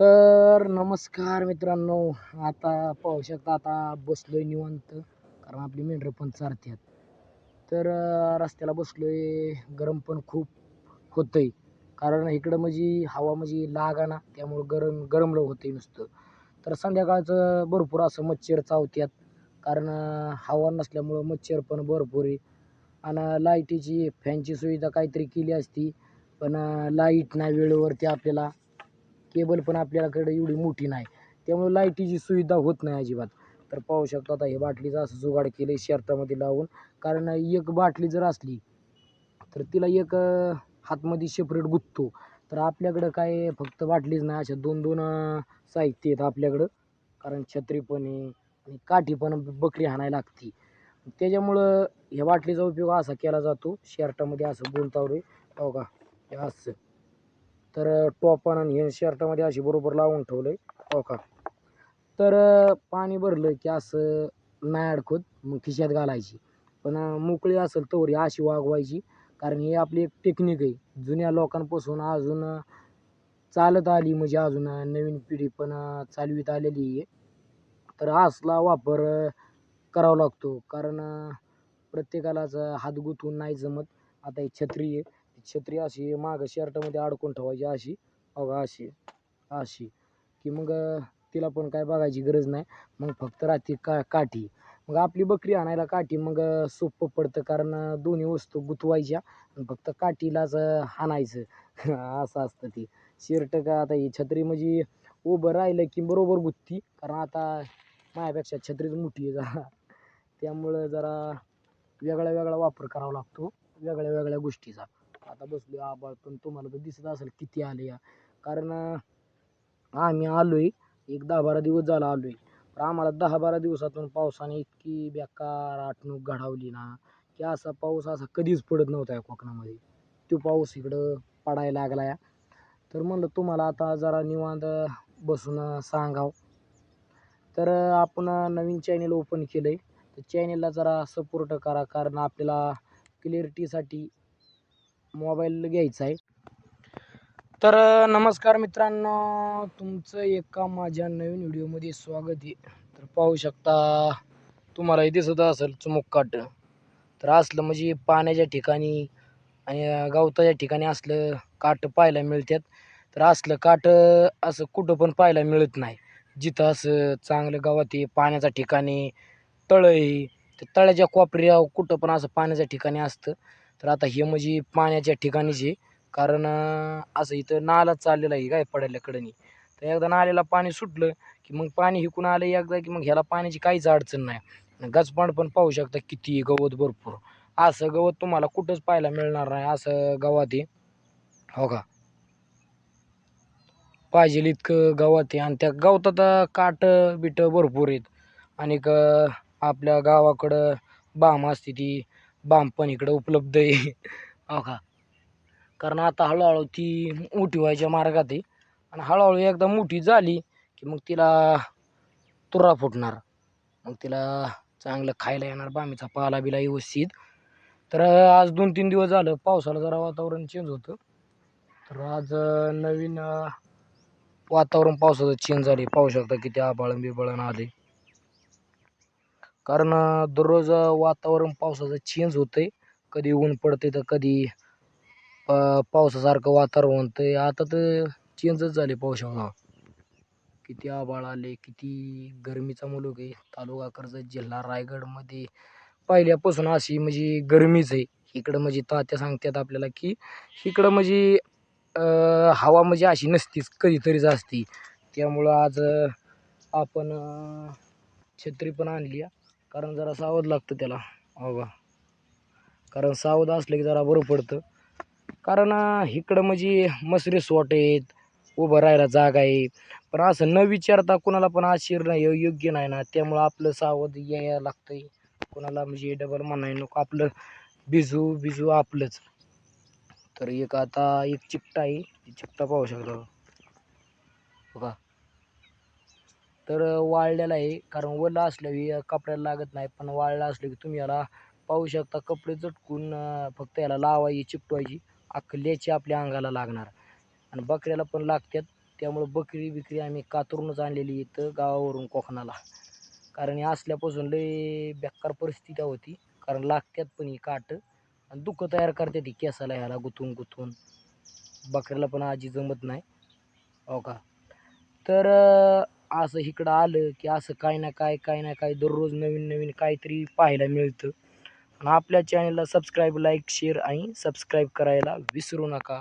तर नमस्कार मित्रांनो आता पाहू शकता आता बसलोय निवांत कारण आपली मेंढरं पण चारतात तर रस्त्याला रस्त्याला बसलोय गरम पण खूप होतंय. कारण इकडं म्हणजे हवा म्हणजे लागाना त्यामुळं गरम गरमलं होतंय नुसतं. तर संध्याकाळचं भरपूर असं मच्छर चावत्यात कारण हवा नसल्यामुळं मच्छर पण भरपूर आहे. आणि लाईटीची फॅनची सुविधा काहीतरी केली असती पण लाइट नाही वेळेवरती आपल्याला. केबल पण आपल्याकडे एवढी मोठी नाही. त्यामुळे लाईटीची सुविधा होत नाही अजिबात. तर पाहू शकतो आता हे बाटलीचं असं जुगाड केलं आहे शर्टामध्ये लावून. कारण एक बाटली जर असली तर तिला एक हातमध्ये सेपरेट गुंततो. तर आपल्याकडं काय फक्त बाटलीच नाही अशा दोन दोन साहित्य आहेत आपल्याकडं. कारण छत्री पण आहे आणि काठी पण बकरी हाणायला लागते. त्याच्यामुळं ह्या बाटलीचा उपयोग असा केला जातो. शर्टामध्ये असं बोलतावर हो का हे असं. तर टॉप आणि हे शर्टामध्ये अशी बरोबर लावून ठेवलं आहे हो का? तर पाणी भरलं की असं नाही अडकत मग खिशात घालायची. पण मोकळी असेल तर ही अशी वागवायची. कारण ही आपली एक टेक्निक आहे. जुन्या लोकांपासून अजून चालत आली म्हणजे अजून नवीन पिढी पण चालवीत आलेली आहे. तर असला वापर करावा लागतो. कारण प्रत्येकालाच हात गुंतवून नाही जमत. आता ही छत्री आहे. छत्री अशी मागं शर्टामध्ये अडकून ठेवायची अशी. अगं अशी अशी. की मग तिला पण काय बघायची गरज नाही. मग फक्त राहते का काठी. मग आपली बकरी आणायला काठी मग सोपं पडतं. कारण दोन्ही वस्तू गुंतवायच्या. फक्त काठीलाच आणायचं हाणायचं. असं असतं ती. शर्ट का आता ही छत्री म्हणजे उभं राहिलं की बरोबर गुत्ती. कारण आता माझ्यापेक्षा छत्रीच मोठी आहे जरा. त्यामुळं जरा वेगळा वेगळा वापर करावा लागतो. वेगळ्या वेगळ्या गोष्टीचा. आता बसलो आबाळ पण तुम्हाला तर दिसत असेल किती आले या. कारण आम्ही आम्ही आलोय एक दहा बारा दिवस झाला आलोय. पण आम्हाला दहा बारा दिवसातून पावसाने इतकी बेकार आठणूक घडावली ना की असा पाऊस असा कधीच पडत नव्हता या कोकणामध्ये. तो पाऊस इकडं पडायला लागला या. तर म्हणलं तुम्हाला आता जरा निवांत बसून सांगाव. तर आपण नवीन चॅनेल ओपन केलं आहे तर चॅनेलला जरा सपोर्ट करा कारण आपल्याला क्लिअरिटीसाठी मोबाईल घ्यायचा आहे. तर नमस्कार मित्रांनो तुमचं एका माझ्या नवीन व्हिडिओमध्ये स्वागत आहे. तर पाहू शकता तुम्हालाही दिसत असेल चुमुक्काट तर असलं म्हणजे पाण्याच्या ठिकाणी आणि गवताच्या ठिकाणी असलं काट पाहायला मिळतात. तर असलं काट असं कुठं पण पाहायला मिळत नाही. जिथं असं चांगलं गावात आहे पाण्याच्या ठिकाणी तळं आहे तर तळ्याच्या कोपऱ्या कुठं पण असं पाण्याच्या ठिकाणी असतं. तर आता हे म्हणजे पाण्याच्या ठिकाणीच आहे. कारण असं इथं नाला चाललेला आहे काय पडायला तर एकदा नाल्याला पाणी सुटलं की मग पाणी हिकून आलं एकदा की मग ह्याला पाण्याची काहीच अडचण नाही. आणि गचपांड पण पाहू शकता किती गवत भरपूर. असं गवत तुम्हाला कुठंच पाहायला मिळणार नाही. असं गवत आहे. हो का? पाहिजे इतकं गवत आहे. आणि त्या गवतात काट बिट भरपूर आहेत. आणि आपल्या गावाकडं बाम असते ती. बांब पण इकडं उपलब्ध आहे. हो का? कारण आता हळूहळू ती मोठी व्हायच्या मार्गात आहे. आणि हळूहळू एकदा मोठी झाली की मग तिला तुरा फुटणार. मग तिला चांगलं खायला येणार बामीचा पाला बिला व्यवस्थित. तर आज दोन तीन दिवस झालं पावसाला जरा वातावरण चेंज होतं. तर आज नवीन वातावरण पावसाचं चेंज झाले पाहू शकता किती आबाळन बिबाळन आले कारण दररोज वातावरण पावसाचं चेंज होतंय. कधी ऊन पडते तर कधी पावसासारखं वातावरण होतंय. आता तर चेंजच झाले पावसामुळं. किती आभाळ आले किती गरमीचा मुलूक आहे. तालुका कर्जत जिल्हा रायगडमध्ये पहिल्यापासून अशी म्हणजे गरमीच आहे. इकडं म्हणजे तात्या सांगतात आपल्याला की इकडं म्हणजे हवा म्हणजे अशी नसतीच कधीतरीच असती. त्यामुळं आज आपण छत्री पण आणली आहे. कारण जरा सावध लागतं त्याला. हो का? कारण सावध असलं की जरा बरं पडतं. कारण इकडं म्हणजे मसरी स्पॉट आहेत उभं राहायला जागा आहे पण असं न विचारता कोणाला पण आज नाही योग्य नाही ना. त्यामुळं आपलं सावध यायला लागतंय. कोणाला म्हणजे डबल म्हणाय नको. आपलं बिजू बिजू आपलंच. तर एक आता एक चिकटा आहे. ती चिकटा पाहू शकता बघा. का तर वाळलेला आहे कारण वलं असल्यावर कपड्याला लागत नाही. पण वाळलं असलं की तुम्ही याला पाहू शकता कपडे चटकून फक्त याला लावायची चिपटवायची. अख्खल्याची आपल्या अंगाला लागणार. आणि बकऱ्याला पण लागतात त्यामुळं बकरी बिकरी आम्ही कातरूनच आणलेली इथं गावावरून कोकणाला. कारण या असल्यापासून लय बेकार परिस्थिती होती. कारण लागत्यात पण ही काट. आणि दुःख तयार करतात ही केसाला ह्याला गुतून गुतून बकऱ्याला पण आजी जमत नाही. हो का? तर असं इकडं आलं की असं काय ना काय काय ना काय दररोज नवीन नवीन काहीतरी पाहायला मिळतं. आणि आपल्या चॅनलला सबस्क्राईब लाईक शेअर आणि सबस्क्राईब करायला विसरू नका.